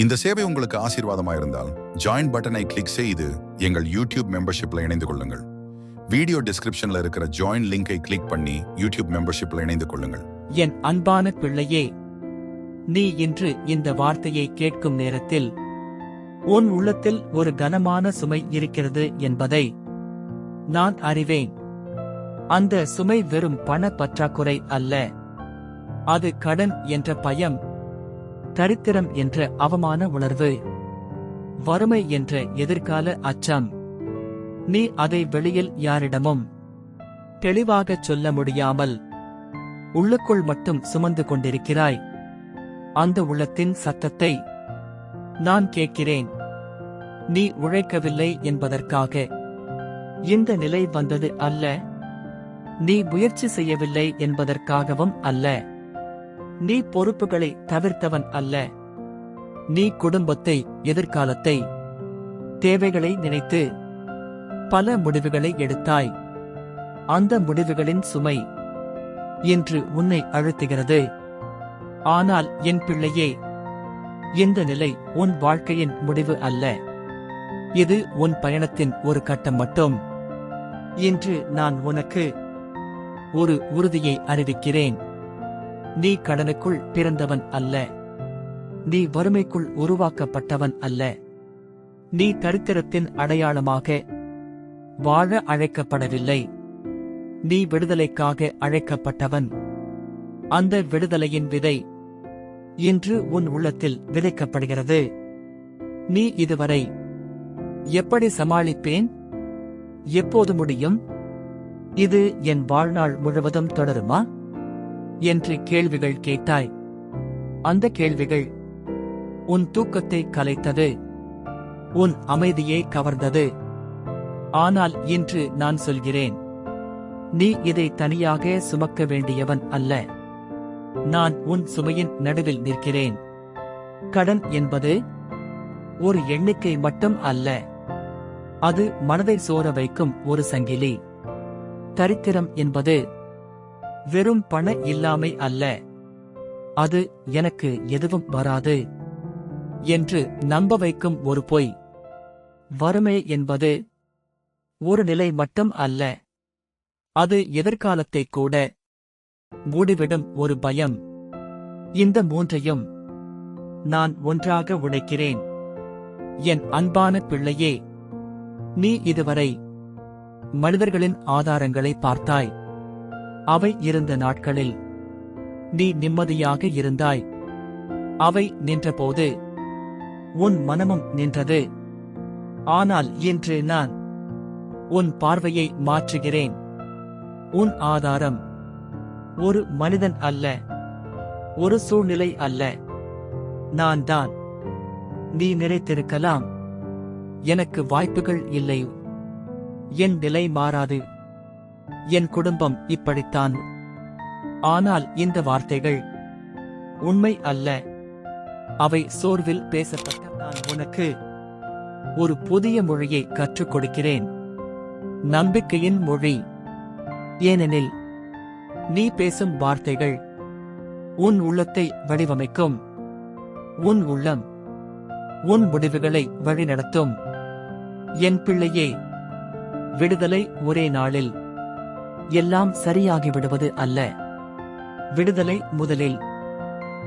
இந்த சேவை உங்களுக்கு ஆசீர்வாதமாக இருந்தால் ஜாயின் பட்டனை கிளிக் செய்து எங்கள் யூடியூப் மெம்பர்ஷிப்பில் இணைந்து கொள்ளுங்கள். வீடியோ டிஸ்கிரிப்ஷனில் இருக்கிற ஜாயின் லிங்கை கிளிக் பண்ணி யூடியூப் மெம்பர்ஷிப்பில் இணைந்து கொள்ளுங்கள். என் அன்பான பிள்ளையே நீ இன்று இந்த வார்த்தையை கேட்கும் நேரத்தில் உன் உள்ளத்தில் ஒரு கனமான சுமை இருக்கிறது என்பதை நான் அறிவேன். அந்த சுமை வெறும் பண பற்றாக்குறை அல்ல. அது கடன் என்ற பயம் தரித்திரம் என்ற அவமான உணர்வு. வறுமை என்ற எதிர்கால அச்சம். நீ அதை வெளியில் யாரிடமும் தெளிவாகச் சொல்ல முடியாமல் உள்ளுக்குள் மட்டும் சுமந்து கொண்டிருக்கிறாய். அந்த உள்ளத்தின் சத்தத்தை நான் கேட்கிறேன். நீ உழைக்கவில்லை என்பதற்காக. இந்த நிலை வந்தது அல்ல. நீ முயற்சி செய்யவில்லை என்பதற்காகவும் அல்ல. நீ பொறுப்புகளை தவிர்த்தவன் அல்ல. நீ குடும்பத்தை எதிர்காலத்தை தேவைகளை நினைத்து பல முடிவுகளை எடுத்தாய். அந்த முடிவுகளின் சுமை என்று உன்னை அழுத்துகிறது. ஆனால் என் பிள்ளையே இந்த நிலை உன் வாழ்க்கையின் முடிவு அல்ல. இது உன் பயணத்தின் ஒரு கட்டம் மட்டும். இன்று நான் உனக்கு ஒரு உறுதியை அறிவிக்கிறேன். நீ கடனுக்குள் பிறந்தவன் அல்ல. நீ வறுமைக்குள் உருவாக்கப்பட்டவன் அல்ல. நீ தரித்திரத்தின் அடையாளமாக வாழ அழைக்கப்படவில்லை. நீ விடுதலைக்காக அழைக்கப்பட்டவன். அந்த விடுதலையின் விதை இன்று உன் உள்ளத்தில் விதைக்கப்படுகிறது. நீ இதுவரை எப்படி சமாளிப்பேன்? எப்போது முடியும்? இது என் வாழ்நாள் முழுவதும் தொடருமா? என்று கேள்விகள் கேட்டாய். அந்த கேள்விகள் உன் தூக்கத்தை கலைத்தது. உன் அமைதியை கவர்ந்தது. ஆனால் இன்று நான் சொல்கிறேன். நீ இதை தனியாக சுமக்க வேண்டியவன் அல்ல. நான் உன் சுமையின் நடுவில் நிற்கிறேன். கடன் என்பது ஒரு எண்ணிக்கை மட்டும் அல்ல. அது மனதை சோர வைக்கும் ஒரு சங்கிலி. தரித்திரம் என்பது வெறும் பண இல்லாமை அல்ல. அது எனக்கு எதுவும் வராது. என்று நம்ப வைக்கும் ஒரு பொய். வறுமை என்பது ஒரு நிலை மட்டும் அல்ல. அது எதிர்காலத்தை கூட மூடிவிடும் ஒரு பயம். இந்த மூன்றையும் நான் ஒன்றாக உடைக்கிறேன். என் அன்பான பிள்ளையே நீ இதுவரை மனிதர்களின் ஆதாரங்களை பார்த்தாய். அவை இருந்த நாட்களில் நீ நிம்மதியாக இருந்தாய். அவை நின்றபோது உன் மனமும் நின்றது. ஆனால் இன்று நான் உன் பார்வையை மாற்றுகிறேன். உன் ஆதாரம் ஒரு மனிதன் அல்ல ஒரு சூழ்நிலை அல்ல. நான் தான். நீ நினைத்திருக்கலாம். எனக்கு வாய்ப்புகள் இல்லை. என் நிலை மாறாது. என் குடும்பம் இப்படித்தான். ஆனால் இந்த வார்த்தைகள் உண்மை அல்ல. அவை சோர்வில் பேசப்பட்ட நான் உனக்கு ஒரு புதிய மொழியை கற்றுக் கொடுக்கிறேன். நம்பிக்கையின் மொழி. ஏனெனில் நீ பேசும் வார்த்தைகள் உன் உள்ளத்தை வடிவமைக்கும். உன் உள்ளம் உன் முடிவுகளை வழிநடத்தும். என் பிள்ளையே விடுதலை ஒரே நாளில் எல்லாம் சரியாகிவிடுவது அல்ல. விடுதலை முதலில்.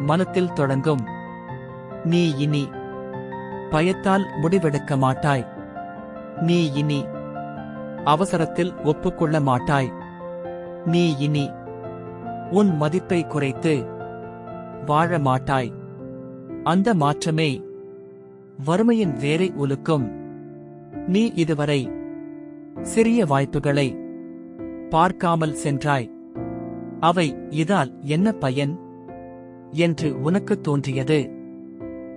மனத்தில் தொடங்கும். நீ இனி. பயத்தால் முடிவெடுக்க மாட்டாய். நீ இனி. அவசரத்தில் ஒப்புக்கொள்ள மாட்டாய். நீ இனி. உன் மதிப்பை குறைத்து. வாழ மாட்டாய். அந்த மாற்றமே. வறுமையின் வேரை உலுக்கும் நீ இதுவரை. சிறிய வாய்ப்புகளை பார்க்காமல் சென்றாய். அவை இதால் என்ன பயன்? என்று உனக்கு தோன்றியது.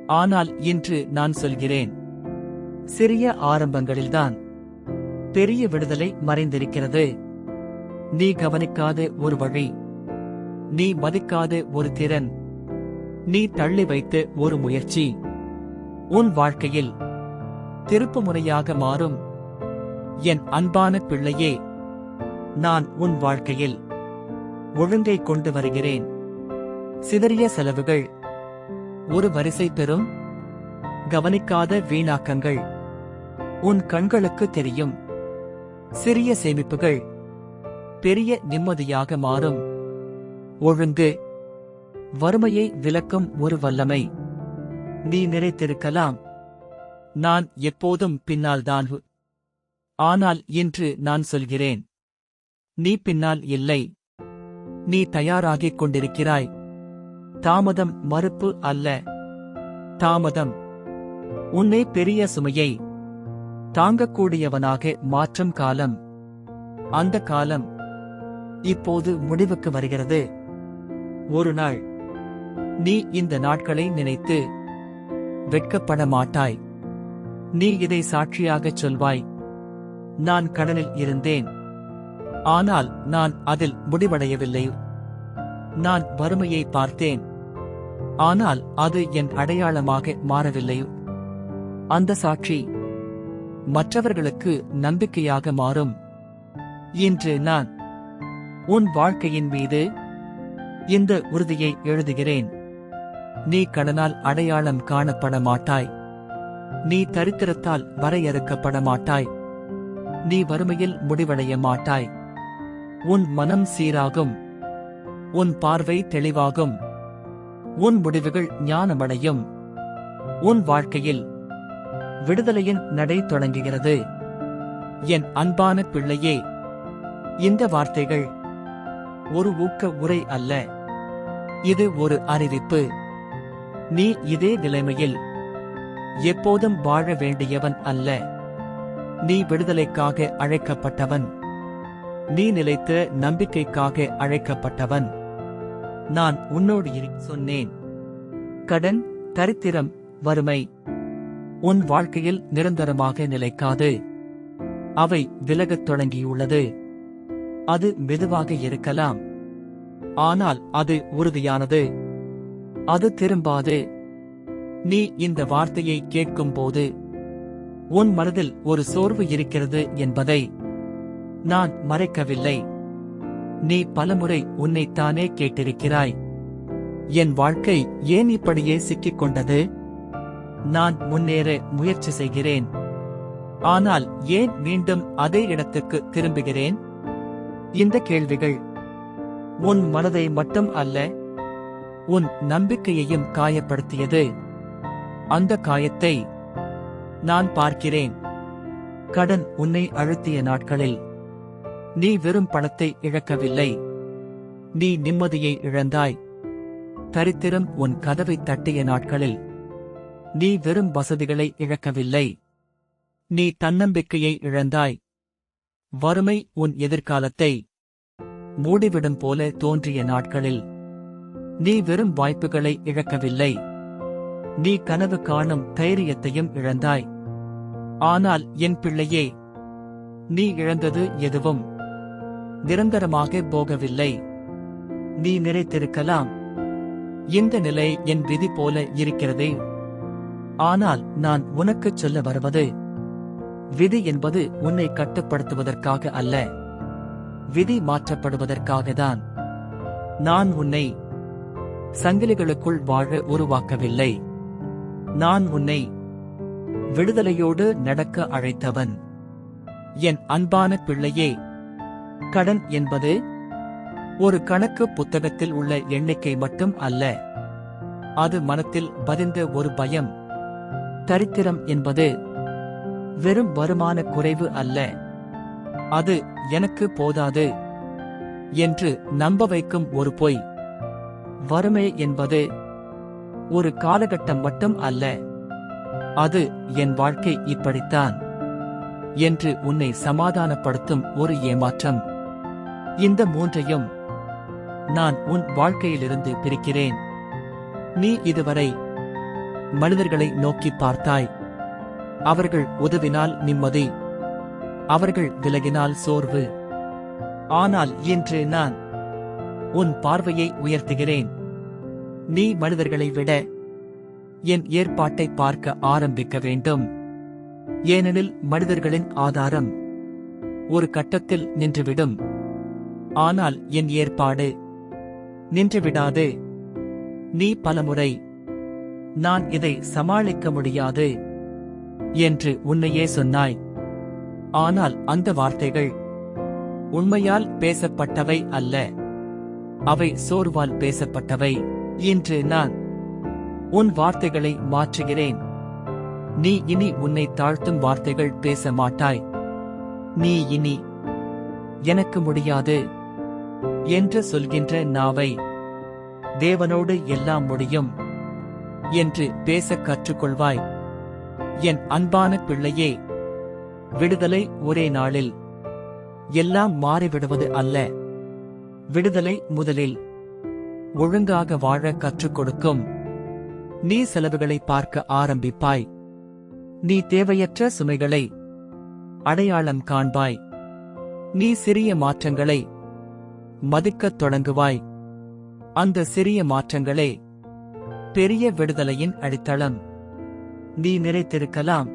ஆனால் இன்று நான் சொல்கிறேன். சிறிய ஆரம்பங்களில்தான். பெரிய விடுதலை மறைந்திருக்கிறது. நீ கவனிக்காத ஒரு வழி. நீ மதிக்காத ஒரு திறன். நீ தள்ளி வைத்த ஒரு முயற்சி. உன் வாழ்க்கையில் திருப்பு முறையாக மாறும். என் அன்பான பிள்ளையே நான் உன் வாழ்க்கையில் ஒழுங்கை கொண்டு வருகிறேன். சிதறிய செலவுகள். ஒரு வரிசை பெறும். கவனிக்காத வீணாக்கங்கள். உன் கண்களுக்கு தெரியும். சிறிய சேமிப்புகள். பெரிய நிம்மதியாக மாறும். ஒழுங்கு. வறுமையை விளக்கும் ஒரு வல்லமை. நீ நினைத்திருக்கலாம். நான் எப்போதும் பின்னால்தான் ஆனால் இன்று நான் சொல்கிறேன். நீ பின்னால் இல்லை. நீ தயாராகிக் கொண்டிருக்கிறாய். தாமதம் மறுப்பு அல்ல. தாமதம். உன்னை பெரிய சுமையை தாங்கக்கூடியவனாக மாற்றும் காலம். அந்த காலம் இப்போது முடிவுக்கு வருகிறது. ஒரு நாள் நீ இந்த நாட்களை நினைத்து வெட்கப்பட மாட்டாய். நீ இதை சாட்சியாகச் சொல்வாய். நான் கடலில் இருந்தேன். ஆனால் நான் அதில் முடிவடையவில்லை. நான் வறுமையை பார்த்தேன். ஆனால் அது என் அடையாளமாக மாறவில்லை. அந்த சாட்சி மற்றவர்களுக்கு நம்பிக்கையாக மாறும். இன்று நான் உன் வாழ்க்கையின் மீது இந்த உறுதியை எழுதுகிறேன். நீ கடனால் அடையாளம் காணப்பட மாட்டாய். நீ தரித்திரத்தால் வரையறுக்கப்பட மாட்டாய். நீ வறுமையில் முடிவடைய மாட்டாய். உன் மனம் சீராகும். உன் பார்வை தெளிவாகும். உன் முடிவுகள் ஞானமடையும். உன் வாழ்க்கையில் விடுதலையின் நடை தொடங்குகிறது. என் அன்பான பிள்ளையே இந்த வார்த்தைகள் ஒரு ஊக்க உரை அல்ல. இது ஒரு அறிவிப்பு. நீ இதே நிலைமையில் எப்போதும் வாழ வேண்டியவன் அல்ல. நீ விடுதலைக்காக அழைக்கப்பட்டவன். நீ நிலைத்த நம்பிக்கைக்காக அழைக்கப்பட்டவன். நான் உன்னோடு சொன்னேன். கடன் தரித்திரம் வறுமை. உன் வாழ்க்கையில் நிரந்தரமாக நிலைக்காது. அவை விலகத் தொடங்கியுள்ளது. அது மெதுவாக இருக்கலாம். ஆனால் அது உறுதியானது. அது திரும்பாது. நீ இந்த வார்த்தையை கேட்கும்போது உன் மனதில் ஒரு சோர்வு இருக்கிறது என்பதை நான் மறைக்கவில்லை. நீ பலமுறை உன்னைத்தானே கேட்டிருக்கிறாய். என் வாழ்க்கை ஏன் இப்படியே சிக்கிக் கொண்டது நான் முன்னேற முயற்சி செய்கிறேன். ஆனால் ஏன் மீண்டும் அதே இடத்துக்கு திரும்புகிறேன்? இந்த கேள்விகள் உன் மனதை மட்டும் அல்ல உன் நம்பிக்கையையும் காயப்படுத்தியது. அந்த காயத்தை நான் பார்க்கிறேன். கடன் உன்னை அழுத்திய நாட்களில் நீ வெறும் பணத்தை இழக்கவில்லை. நீ நிம்மதியை இழந்தாய். தரித்திரம் உன் கதவை தட்டிய நாட்களில் நீ வெறும் வசதிகளை இழக்கவில்லை. நீ தன்னம்பிக்கையை இழந்தாய். வறுமை உன் எதிர்காலத்தை மூடிவிடும் போல தோன்றிய நாட்களில் நீ வெறும் வாய்ப்புகளை இழக்கவில்லை. நீ கனவு காணும் தைரியத்தையும் இழந்தாய். ஆனால் என் பிள்ளையே நீ இழந்தது எதுவும் நிரந்தரமாக போகவில்லை. நீ நினைத்திருக்கலாம். இந்த நிலை என் விதி போல இருக்கிறதே. ஆனால் நான் உனக்குச் சொல்ல வருவது விதி என்பது உன்னை கட்டுப்படுத்துவதற்காக அல்ல. விதி மாற்றப்படுவதற்காகத்தான். நான் உன்னை சங்கிலிகளுக்குள் வாழ உருவாக்கவில்லை. நான் உன்னை விடுதலையோடு நடக்க அழைத்தவன். என் அன்பான பிள்ளையே கடன் என்பது ஒரு கணக்கு புத்தகத்தில் உள்ள எண்ணிக்கை மட்டும் அல்ல. அது மனத்தில் பதிந்த ஒரு பயம். தரித்திரம் என்பது வெறும் வருமான குறைவு அல்ல. அது எனக்கு போதாது என்று நம்ப வைக்கும் ஒரு பொய். வறுமை என்பது ஒரு காலகட்டம் மட்டும் அல்ல. அது என் வாழ்க்கை இப்படித்தான். என்று உன்னை சமாதானப்படுத்தும் ஒரு ஏமாற்றம். இந்த மூன்றையும் நான் உன் வாழ்க்கையிலிருந்து பிரிக்கிறேன். நீ இதுவரை மனிதர்களை நோக்கி பார்த்தாய். அவர்கள் உதவினால் நிம்மதி அவர்கள் விலகினால் சோர்வு. ஆனால் இன்று நான் உன் பார்வையை உயர்த்துகிறேன். நீ மனிதர்களை விட என் ஏற்பாட்டை பார்க்க ஆரம்பிக்க வேண்டும். ஏனெனில் மனிதர்களின் ஆதாரம் ஒரு கட்டத்தில் நின்றுவிடும். ஆனால் என் ஏற்பாடு நின்றுவிடாது. நீ பலமுறை நான் இதை சமாளிக்க முடியாது என்று உன்னையே சொன்னாய். ஆனால் அந்த வார்த்தைகள் உண்மையால் பேசப்பட்டவை அல்ல. அவை சோர்வால் பேசப்பட்டவை. இன்று நான் உன் வார்த்தைகளை மாற்றுகிறேன். நீ இனி உன்னை தாழ்த்தும் வார்த்தைகள் பேச மாட்டாய். நீ இனி எனக்கு முடியாது என்று சொல்கின்ற நாவை தேவனோடு எல்லாம் முடியும் என்று பேச கற்றுக்கொள்வாய். என் அன்பான பிள்ளையே விடுதலை ஒரே நாளில் எல்லாம் மாறிவிடுவது அல்ல. விடுதலை முதலில் ஒழுங்காக வாழ கற்றுக் கொடுக்கும். நீ செலவுகளை பார்க்க ஆரம்பிப்பாய். நீ தேவையற்ற சுமைகளை அடையாளம் காண்பாய். நீ சிறிய மாற்றங்களை மதிக்கத் தொடங்குவாய். அந்த சிறிய மாற்றங்களே பெரிய விடுதலையின் அடித்தளம். நீ நினைத்திருக்கலாம்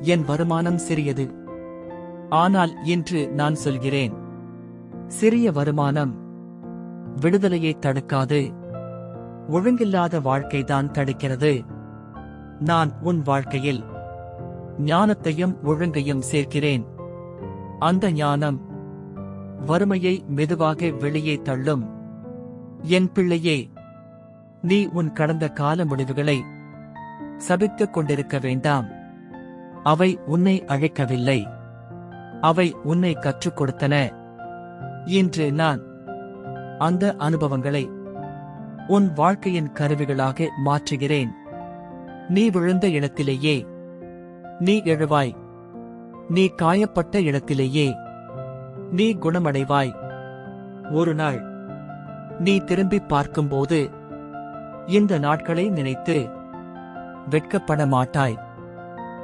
என் வருமானம் சிறியது. ஆனால் இன்று நான் சொல்கிறேன் சிறிய வருமானம் விடுதலையை தடுக்காது. ஒழுங்கில்லாத வாழ்க்கைதான் தடுக்கிறது. நான் உன் வாழ்க்கையில் ஞானத்தையும் ஒழுங்கையும் சேர்க்கிறேன். அந்த ஞானம் வறுமையை மெதுவாக வெளியே தள்ளும். என் பிள்ளையே நீ உன் கடந்த கால முடிவுகளை சபித்துக் கொண்டிருக்க வேண்டாம். அவை உன்னை அழைக்கவில்லை. அவை உன்னை கற்றுக் கொடுத்தன. இன்று நான் அந்த அனுபவங்களை உன் வாழ்க்கையின் கருவிகளாக மாற்றுகிறேன். நீ விழுந்த இடத்திலேயே. நீ எழுவாய். நீ காயப்பட்ட இடத்திலேயே. நீ குணமடைவாய். ஒரு நாள் நீ திரும்பி பார்க்கும்போது இந்த நாட்களை நினைத்து வெட்கப்பட மாட்டாய்.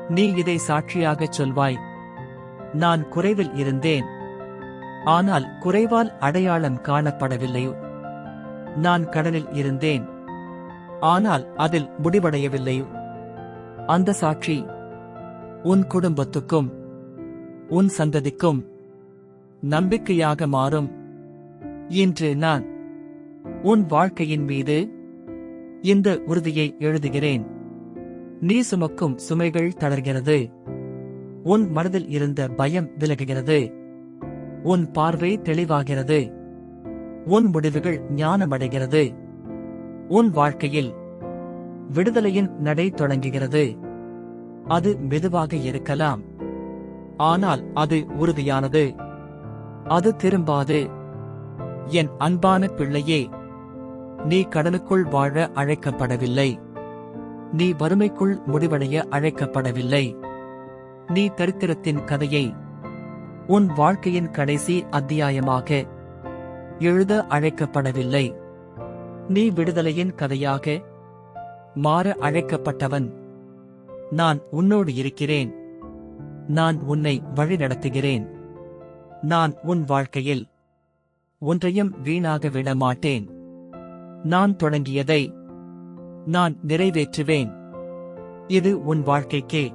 நீ இதை சாட்சியாகச் சொல்வாய். நான் குறைவில் இருந்தேன். ஆனால் குறைவால் அடையாளம் காணப்படவில்லை. நான் கடலில் இருந்தேன். ஆனால் அதில் முடிவடையவில்லை. அந்த சாட்சி உன் குடும்பத்துக்கும் உன் சந்ததிக்கும் நம்பிக்கையாக மாறும். இன்று நான் உன் வாழ்க்கையின் மீது இந்த உறுதியை எழுதுகிறேன். நீ சுமக்கும் சுமைகள் தளர்கிறது. உன் மனதில் இருந்த பயம் விலகுகிறது. உன் பார்வை தெளிவாகிறது. உன் முடிவுகள் ஞானமடைகிறது. உன் வாழ்க்கையில் விடுதலையின் நடை தொடங்குகிறது. அது மெதுவாக இருக்கலாம். ஆனால் அது உறுதியானது. அது திரும்பாது. என் அன்பான பிள்ளையே நீ கடலுக்குள் வாழ அழைக்கப்படவில்லை. நீ வறுமைக்குள் முடிவடைய அழைக்கப்படவில்லை. நீ தரித்திரத்தின் கதையை உன் வாழ்க்கையின் கடைசி அத்தியாயமாக எழுத அழைக்கப்படவில்லை. நீ விடுதலையின் கதையாக மாற அழைக்கப்பட்டவன். நான் உன்னோடு இருக்கிறேன். நான் உன்னை வழிநடத்துகிறேன். நான் உன் வாழ்க்கையில் ஒன்றையும் வீணாக விட மாட்டேன் நான் தொடங்கியதை நான் நிறைவேற்றுவேன். இது உன் வாழ்க்கைக்கே